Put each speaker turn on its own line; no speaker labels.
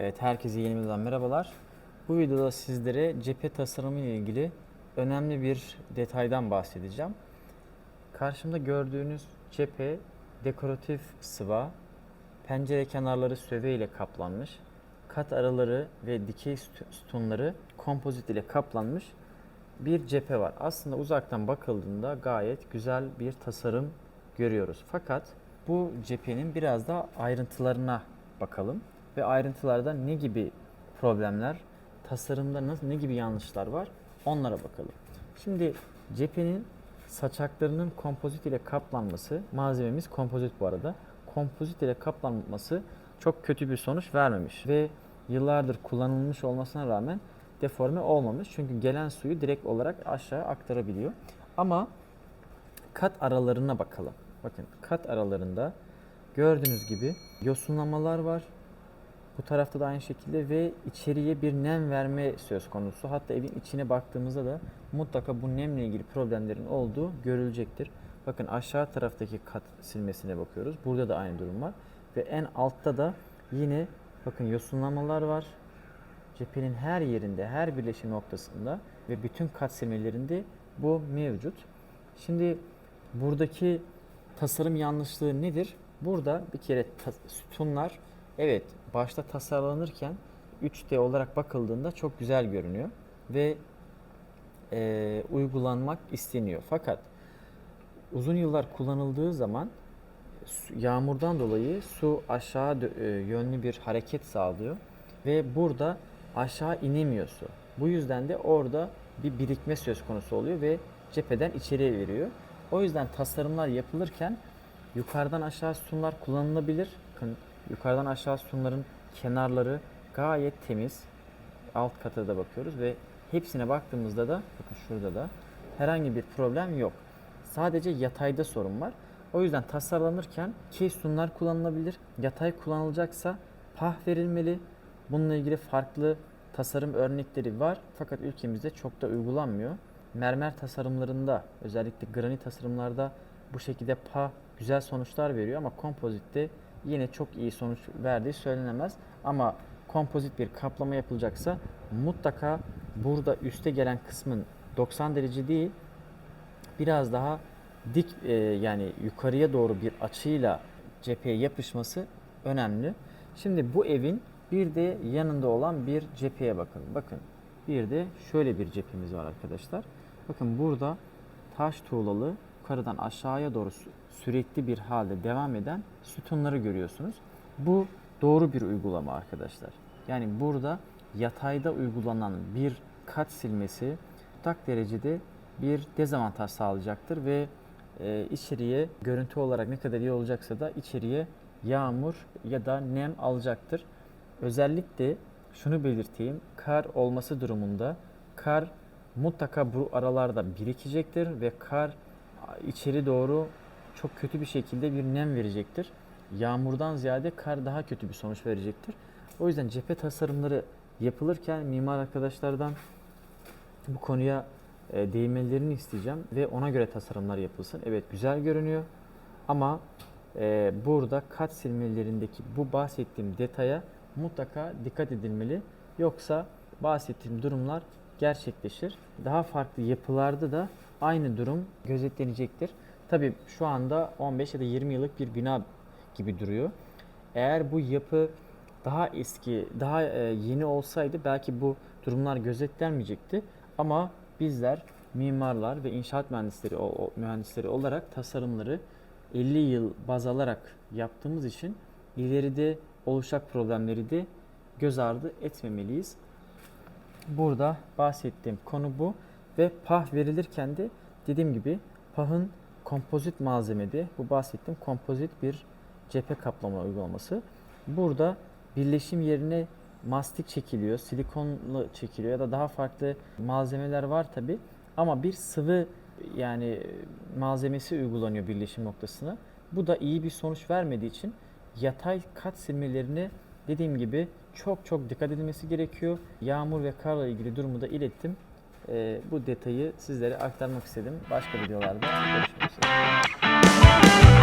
Evet, herkese yenimizden merhabalar. Bu videoda sizlere cephe tasarımı ile ilgili önemli bir detaydan bahsedeceğim. Karşımda gördüğünüz cephe dekoratif sıva, pencere kenarları söve ile kaplanmış, kat araları ve dikey süt- sütunları kompozit ile kaplanmış bir cephe var. Aslında uzaktan bakıldığında gayet güzel bir tasarım görüyoruz. Fakat bu cephenin biraz da ayrıntılarına bakalım ve ayrıntılarda ne gibi problemler, tasarımda nasıl ne gibi yanlışlar var onlara bakalım. Şimdi cephenin saçaklarının kompozit ile kaplanması, malzememiz kompozit bu arada. Kompozit ile kaplanması çok kötü bir sonuç vermemiş ve yıllardır kullanılmış olmasına rağmen deforme olmamış. Çünkü gelen suyu direkt olarak aşağı aktarabiliyor. Ama kat aralarına bakalım. Bakın kat aralarında gördüğünüz gibi yosunlamalar var. Bu tarafta da aynı şekilde ve içeriye bir nem verme söz konusu. Hatta evin içine baktığımızda da mutlaka bu nemle ilgili problemlerin olduğu görülecektir. Bakın aşağı taraftaki kat silmesine bakıyoruz. Burada da aynı durum var. Ve en altta da yine bakın yosunlamalar var. Cephenin her yerinde, her birleşim noktasında ve bütün kat silmelerinde bu mevcut. Şimdi buradaki tasarım yanlışlığı nedir? Burada bir kere sütunlar evet başta tasarlanırken 3D olarak bakıldığında çok güzel görünüyor ve e, uygulanmak isteniyor. Fakat uzun yıllar kullanıldığı zaman yağmurdan dolayı su aşağı e, yönlü bir hareket sağlıyor ve burada aşağı inemiyor su. Bu yüzden de orada bir birikme söz konusu oluyor ve cepheden içeriye veriyor. O yüzden tasarımlar yapılırken yukarıdan aşağı sütunlar kullanılabilir. Yukarıdan aşağı sütunların kenarları gayet temiz. Alt kata da bakıyoruz ve hepsine baktığımızda da bakın şurada da herhangi bir problem yok. Sadece yatayda sorun var. O yüzden tasarlanırken ki sütunlar kullanılabilir. Yatay kullanılacaksa pah verilmeli. Bununla ilgili farklı tasarım örnekleri var fakat ülkemizde çok da uygulanmıyor. Mermer tasarımlarında özellikle granit tasarımlarda bu şekilde pah güzel sonuçlar veriyor ama kompozitte yine çok iyi sonuç verdiği söylenemez. Ama kompozit bir kaplama yapılacaksa mutlaka burada üste gelen kısmın 90 derece değil biraz daha dik e, yani yukarıya doğru bir açıyla cepheye yapışması önemli. Şimdi bu evin bir de yanında olan bir cepheye bakın. Bakın bir de şöyle bir cephemiz var arkadaşlar. Bakın burada taş tuğlalı yukarıdan aşağıya doğru sü- sürekli bir halde devam eden sütunları görüyorsunuz. Bu doğru bir uygulama arkadaşlar. Yani burada yatayda uygulanan bir kat silmesi tak derecede bir dezavantaj sağlayacaktır ve e, içeriye görüntü olarak ne kadar iyi olacaksa da içeriye yağmur ya da nem alacaktır. Özellikle şunu belirteyim. Kar olması durumunda kar mutlaka bu aralarda birikecektir ve kar içeri doğru çok kötü bir şekilde bir nem verecektir. Yağmurdan ziyade kar daha kötü bir sonuç verecektir. O yüzden cephe tasarımları yapılırken mimar arkadaşlardan bu konuya e, değinmelerini isteyeceğim ve ona göre tasarımlar yapılsın. Evet güzel görünüyor ama e, burada kat silmelerindeki bu bahsettiğim detaya mutlaka dikkat edilmeli. Yoksa bahsettiğim durumlar gerçekleşir. Daha farklı yapılarda da aynı durum gözetlenecektir. Tabii şu anda 15 ya da 20 yıllık bir bina gibi duruyor. Eğer bu yapı daha eski, daha e, yeni olsaydı belki bu durumlar gözetlenmeyecekti. Ama bizler mimarlar ve inşaat mühendisleri mühendisleri olarak tasarımları 50 yıl baz alarak yaptığımız için ileride oluşacak problemleri de göz ardı etmemeliyiz. Burada bahsettiğim konu bu ve pah verilirken de dediğim gibi pahın kompozit malzemede bu bahsettiğim kompozit bir cephe kaplama uygulaması. Burada birleşim yerine mastik çekiliyor, silikonlu çekiliyor ya da daha farklı malzemeler var tabi. Ama bir sıvı yani malzemesi uygulanıyor birleşim noktasına. Bu da iyi bir sonuç vermediği için yatay kat silmelerine dediğim gibi çok çok dikkat edilmesi gerekiyor. Yağmur ve karla ilgili durumu da ilettim e, bu detayı sizlere aktarmak istedim. Başka videolarda görüşmek üzere.